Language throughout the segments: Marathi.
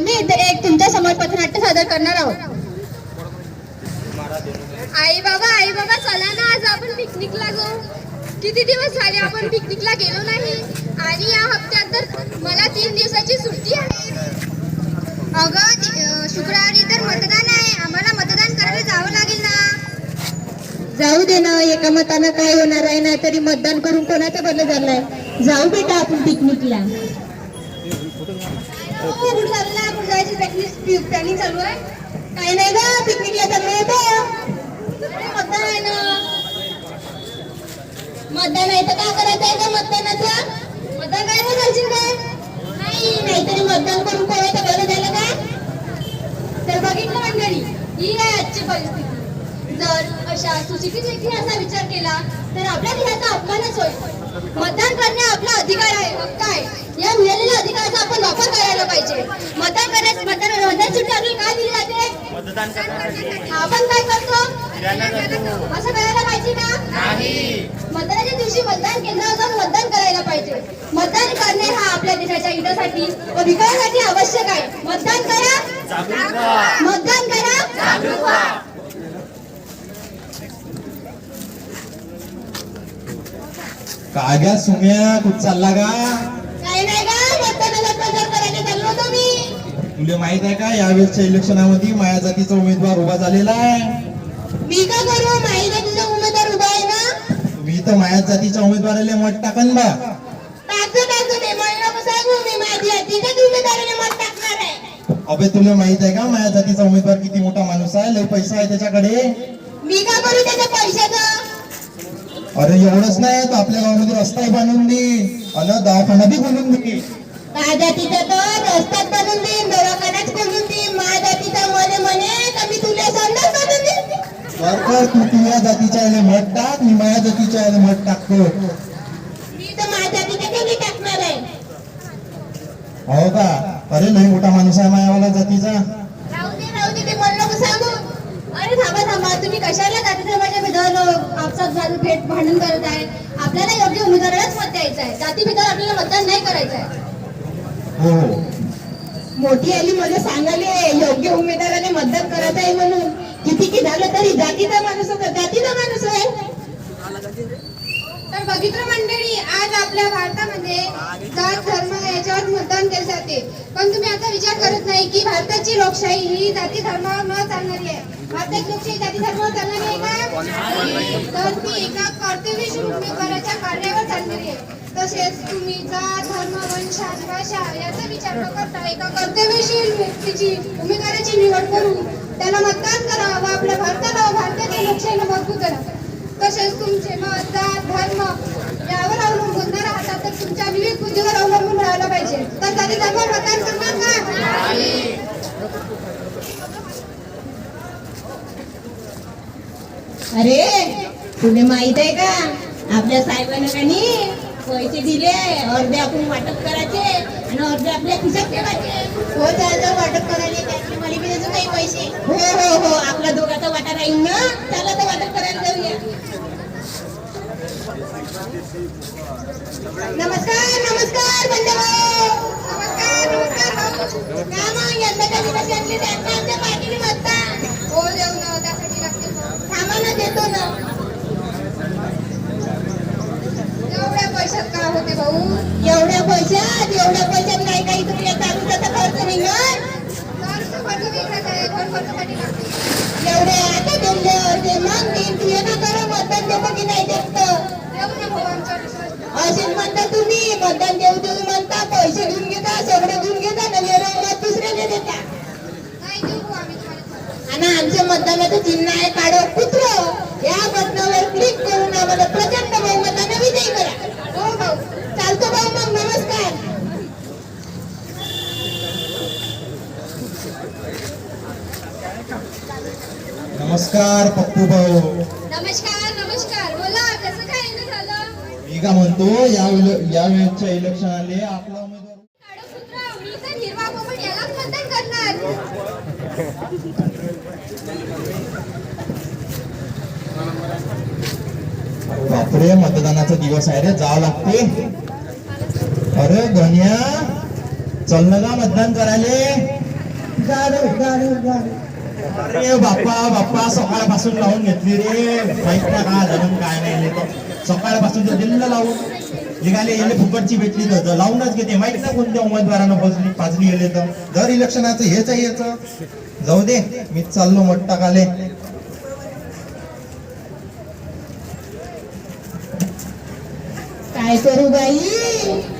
आम्ही एक तुमच्यासमोर पथनाट्य सादर करणार आहोत. आई बाबा आई बाबा चला ना आज आपण पिकनिकला जाऊ. किती दिवस झाले आपण पिकनिकला गेलो नाही? आणि या हप्त्यात तर मला तीन दिवसाची सुट्टी आहे. अगं शुक्रवारी तर मतदान आहे. आम्हाला मतदान करायला जावं लागेल ना. जाऊ दे ना एका मतानं काय होणार आहे? नाही तरी मतदान करून कोणाचं बदल झालंय? जाऊ बेटा आपण पिकनिकला. हो, कुठे जायची प्रॅक्टिस प्लॅनिंग चालू आहे? काय नाही ग पिकनिकला मतदान आहे ना. मतदान आहे तर काय करायचं आहे का मतदानाचं? मतदान काय नाही काय? नाही नाहीतरी मतदान करून कोणाचं झालं तर बघितलं मंडळी ही आहे आजची परिस्थिती. जर अशा सुशिक्षित व्यक्तीने असा विचार केला तर आपल्या देशाचा अपमानच होईल. मतदान करणे आपला अधिकार आहे हक्क आहे. या मिळालेल्या अधिकाराचा आपण वापर करायला पाहिजे. मतदान मतदान मतदान सुट्टी दिली जाते? मतदान आपण काय करतो? असं करायला पाहिजे का नाही. मतदानाच्या दिवशी मतदान केंद्रावर जाऊन मतदान करायला पाहिजे. मतदान करणे हा आपल्या देशाच्या हितासाठी व विकासासाठी आवश्यक आहे. मतदान करा. मतदान करा. जागरूक व्हा. काय गं सुम्या? कुठ चालला का काही नाही का मतदानाचा प्रचार करायला चाललो होतो मी तुला माहीत आहे का? यावेळेसच्या इलेक्शनामध्ये माया जातीचा उमेदवार उभा झालेला आहे. मी का करू? आहे तुझा उमेदवार उभा आहे ना? तुम्ही तर माया जातीच्या उमेदवाराला मत टाकन बा. टाकतो टाकतो ते मला नको सांगू. मी माझी तिथेच उमेदवाराने मत टाकणार आहे? अबे तुला माहीत आहे का? माया जातीचा उमेदवार किती मोठा माणूस आहे? लय पैसा आहे त्याच्याकडे. मी का करू त्याच्या पैशाचं? अरे एवढंच नाही. आपल्या गावामध्ये रस्ताही बांधून दे. अन दवाखाना बी खोलून दे. माझ्या तर रस्त्यात बनवून देईन दवाखान्यात खोलून देईन माझ्या तिथं मने म्हणे का मी तुला संडास बनवून देईन कर तू तुझ्या जातीच्या याला मत टाक मी माया जातीच्या याला मत टाकतो. मी तर माझ्या तिथे कमी टाकणार आहे. हो का? अरे लय मोठा माणूस आहे मायावाला जातीचा. राहू दे राहू दे ते मला नको सांगू. अरे थांबा थांबा. तुम्ही कशाला जाती धर्माच्या भेदावर आपसात झालं भेट भांडण करत आहे? आपल्याला योग्य उमेदवारालाच मत द्यायचं आहे. जाती भेदावर आपल्याला मतदान नाही करायचं आहे. हो. हो मोठी आली मला सांगाले योग्य उमेदवाराने मतदान करायचं आहे म्हणून. किती की झालं तरी जातीचा माणूस होता जातीचा माणूस आहे. तर बघितलं मंडळी आज आपल्या भारतामध्ये जात धर्म याच्यावर मतदान केले जाते. पण तुम्ही आता विचार करत नाही की भारताची लोकशाही ही जाती धर्मावर न चालणारी आहे. भारताची लोकशाही जाती धर्मावर चालणारी आहे का? तर ती एका कर्तव्यशील उमेदवाराच्या कार्यावर चालणारी आहे. तसेच तुम्ही जात धर्म वंश आणि भाषा याचा विचार न करता एका कर्तव्यशील व्यक्तीची उमेदवाराची निवड करून त्याला मतदान करा व आपल्या भारताला व भारताच्या लोकशाहीला मजबूत करा तसेच तुमचे मत जात धर्म यावर अवलंबून न राहता तर तुमच्या विवेक बुद्धीवर अवलंबून राहायला पाहिजे. तर जाती धर्मावर मतदान करणार का अरे तुला माहीत आहे का? आपल्या साहेबांना पैसे दिले अर्धे आपण वाटप करायचे आणि अर्धे आपल्या खिशात ठेवायचे. हो त्याचं वाटप करायला त्यातले मला बी काही पैसे. हो हो हो आपला दोघाचा वाटा राहील ना? त्याला तर वाटप करायला जाऊया. नमस्कार नमस्कार बंधू नमस्कार नमस्कार भाऊ का मग यंदाच्या दिवस आणले त्यांना आमच्या पार्टीने मतदान हो देऊ ना त्यासाठी लागते मग. थांबा ना देतो ना एवढ्या पैशात का होते भाऊ एवढ्या पैशात एवढ्या पैशात नाही काही तुमच्या तालुक्याचा खर्च निघत दारूचा खर्च वेगळाच आहे घर खर्चासाठी लागते एवढे आता दिले अर्धे मग देईन तू ये ना करा मतदान देतो की नाही देत देऊ असेच म्हणता तुम्ही मतदान देऊ देऊ म्हणता पैसे घेऊन घेता सगळं घेऊन घेता आणि वेळेवर मत दुसऱ्याला देता. आणि आमच्या मतदानाचं चिन्ह आहे काढो पुत्र. या बटनावर क्लिक करून आम्हाला प्रचंड बहुमताने विजयी करा. हो भाऊ चालतो भाऊ मग नमस्कार. नमस्कार पप्पू भाऊ नमस्कार नमस्कार बोला कसं काय येणं झालं मी का म्हणतो या या वेळेच्या इलेक्शनाले आपला उमेदवार काढो पुत्र मी तर हिरवा पोपट यालाच मतदान करणार. बापरे मतदानाचा दिवस आहे रे जावं लागते. अरे गण्या चल ना का मतदान करायले. गाडव गाडव गाडव अरे बाप्पा बाप्पा सकाळपासून लावून घेतली रे. माहीत ना का झालं काय नाही आले सकाळपासून तर दिल्लीला लावून. निघाले येले फुकटची भेटली तर. लावूनच घेते. माहीत ना कोणत्या उमेदवारानं पाजली पाजली गेले तर. दर इलेक्शनाचं हेच आहे याचं. जाऊ दे मी चाललो मट टाकाले काय करू बाई?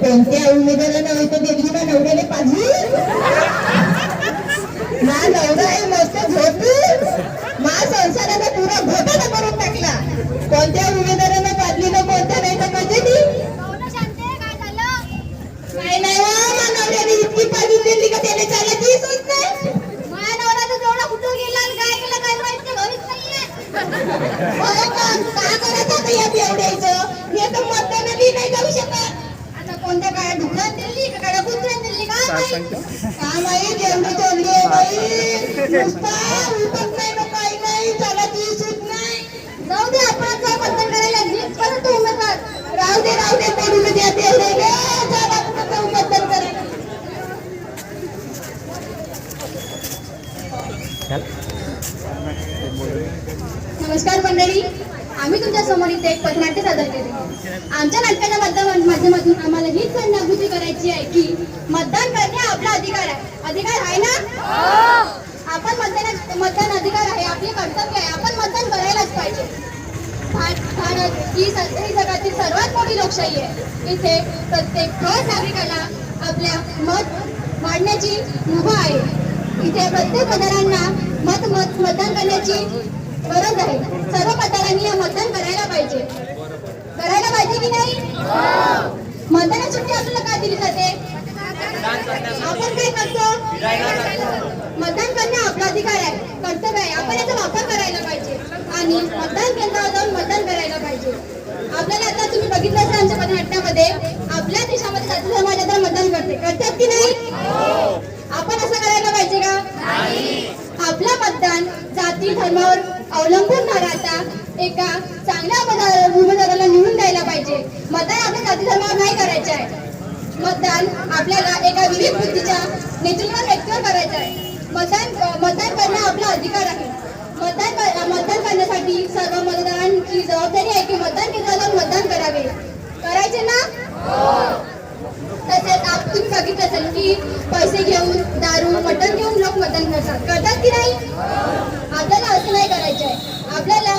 कोणत्या उमेदवाराला नव्हतं तर दिल्ली नवऱ्याने पाजली? मा नवरा आहे मस्त झोपी. मा संसाराने पुरा घोटाळा करून टाकला. कोणत्या विविध पाजली ना कोणत्या नाही तर कधी ती काय नाही वा मा नवऱ्याने इतकी पाजून दिली का त्याने चालत दिसत नाही हो का का करत आता या बेवड्याचं हे तर मतदानाला नाही जाऊ शकत आता कोणत्या काळ्या ढुकळात दिली का काळ्या कुत्र्यात दिली का माहीत का माहीत एवढी तोडली आहे बाई नुसता उठत नाही ना काही नाही त्याला दिसत नाही जाऊ दे आपण काय मतदान करायला जिथपर्यंत उमेदवार राहू दे राहू दे पडू द्या बेवड्याला चला आपण जाऊ मतदान करायला नमस्कार मंडळी आम्ही तुमच्यासमोर इथे एक पथनाट्य सादर केले आमच्या नाटकाच्या माध्यमा- माध्यमातून आम्हाला हीच जनजागृती करायची आहे की मतदान करणे हा आपला अधिकार आहे. अधिकार आहे ना? आपण मतदान मतदान अधिकार आहे आपले कर्तव्य आहे. आपण मतदान करायलाच पाहिजे. भार- भारत ही ही जगातील सर्वात मोठी लोकशाही आहे. इथे प्रत्येक ठोस नागरिकाला आपल्या मत मांडण्याची मुभा आहे. इथे प्रत्येक मतदारांना मत मत मतदान करण्याची गरज आहे. सर्व मतदारांनी हे मतदान करायला पाहिजे. करायला पाहिजे की नाही? मतदानाची सुट्टी आपल्याला का दिली जाते? आपण काय करतो? मतदान करणे आपला अधिकार आहे कर्तव्य आहे. आपण याचा वापर करायला पाहिजे. आणि मतदान केंद्रावर जाऊन मतदान करायला पाहिजे. आपल्याला आता तुम्ही बघितलं असेल आमच्या पथनाट्यामध्ये आपल्या देशामध्ये जाती समाजात मतदान करते. करतात की नाही? आपण असं करायला पाहिजे का? आपलं मतदान जाती धर्मावर अवलंबून न राहता एका चांगल्या उमेदवार- उमेदवाराला निवडून द्यायला पाहिजे. मतदान आपल्या जाती धर्मावर नाही करायचे आहे. मतदान आपल्याला एका विवेक बुद्धीच्या नेतृत्वात व्यक्तीवर करायचं आहे. मतदान मतदान करणं आपला अधिकार आहे. मतदान कर- मतदान करण्यासाठी सर्व मतदारांची जबाबदारी आहे की मतदान केंद्रावर मतदान करावे. करायचे ना? तसेच आप तुम्ही बघितलं असेल की पैसे घेऊन दारू मटण घेऊन लोक मतदान करतात. करतात की नाही? आपल्याला असं नाही करायचं. आहे आपल्याला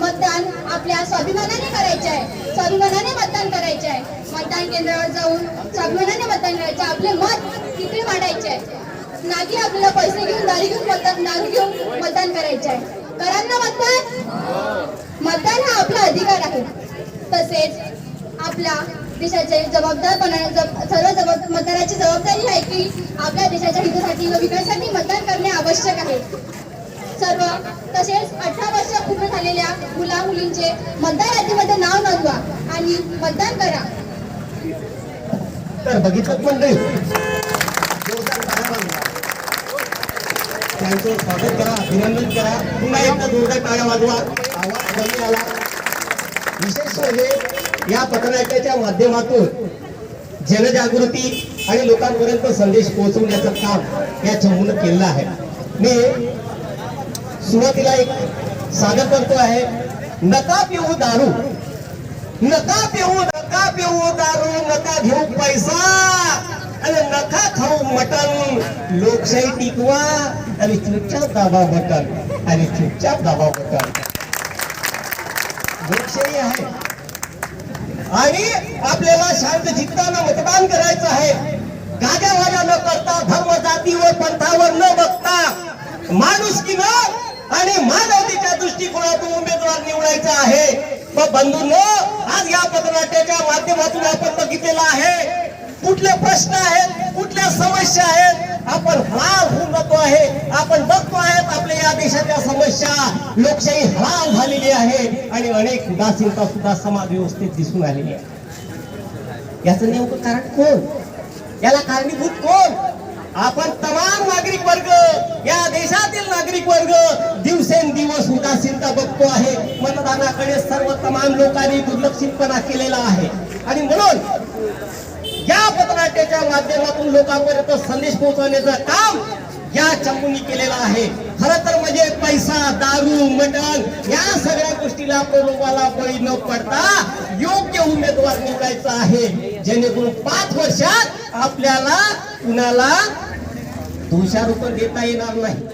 मतदान आपल्या स्वाभिमानाने करायचं आहे. स्वाभिमानाने मतदान करायचं आहे. मतदान केंद्रावर जाऊन स्वाभिमानाने मतदान करायचं. आहे. आपले मत तिकडे मांडायचे आहे? ना की आपल्याला पैसे घेऊन दारी घेऊन मतदान नाग घेऊन मतदान करायचे आहे. करा ना मतदान. मतदान हा आपला अधिकार आहे. तसेच आपल्या देशाचे जबाबदारपणा सर्व जबाब मतदाराची जबाबदारी आहे की आपल्या देशाच्या हितासाठी व विकासासाठी मतदान करणे आवश्यक आहे. सर्व. तसेच अठरा वर्ष पूर्ण झालेल्या मुला मुलींचे मतदार यादीमध्ये नाव नोंदवा आणि मतदान करा. तर बघितलं पण नाही? त्यांचं स्वागत करा अभिनंदन करा. पुन्हा एकदा जोरदार टाळ्या वाजवा. आवाज कमी आला. विशेष म्हणजे या पथनाट्याच्या माध्यमातून जनजागृती आणि लोकांपर्यंत संदेश पोहोचवण्याचं काम या चमून केलेलं आहे. मी सुरुवातीला एक सादर करतो आहे नका पिऊ दारू. नका पिऊ नका पिऊ दारू नका घेऊ पैसा आणि नका खाऊ मटण. लोकशाही टिकवा आणि चुपचाप दाबा बटन आणि चुपचाप दाबा बटन लोकशाही आहे. आणि आपल्याला शांत जिंकताना मतदान करायचं आहे. गाजावाजा न करता धर्म जातीवर पंथावर न बघता माणूस माणुसकीनं आणि मानवतेच्या दृष्टिकोनातून उमेदवार निवडायचा आहे. मग बंधूंनो आज या पथनाट्याच्या माध्यमातून आपण बघितलेलं आहे कुठले प्रश्न आहेत कुठल्या समस्या आहेत आपण हळाल होऊन जातो आहे. आपण बघतो आहेत आपल्या या देशाच्या समस्या. लोकशाही हळाल झालेली आहे आणि अनेक उदासीनता सुद्धा समाज व्यवस्थेत दिसून आलेली आहे. याचं नेमकं कारण कोण? याला कारणीभूत कोण? आपण तमाम नागरिक वर्ग या देशातील नागरिक वर्ग दिवसेंदिवस उदासीनता बघतो आहे. मतदानाकडे सर्व तमाम लोकांनी दुर्लक्षितपणा केलेला आहे. आणि म्हणून या पत्राट्याच्या माध्यमातून लोकांपर्यंत संदेश पोहोचवण्याचं काम या चमूनी केलेला आहे. खर तर म्हणजे पैसा दारू मटण या सगळ्या गोष्टीला प्रलोभाला बळी न पडता योग्य उमेदवार निवडायचा आहे. जेणेकरून पाच वर्षात आपल्याला कुणाला दोषारोपण देता येणार नाही.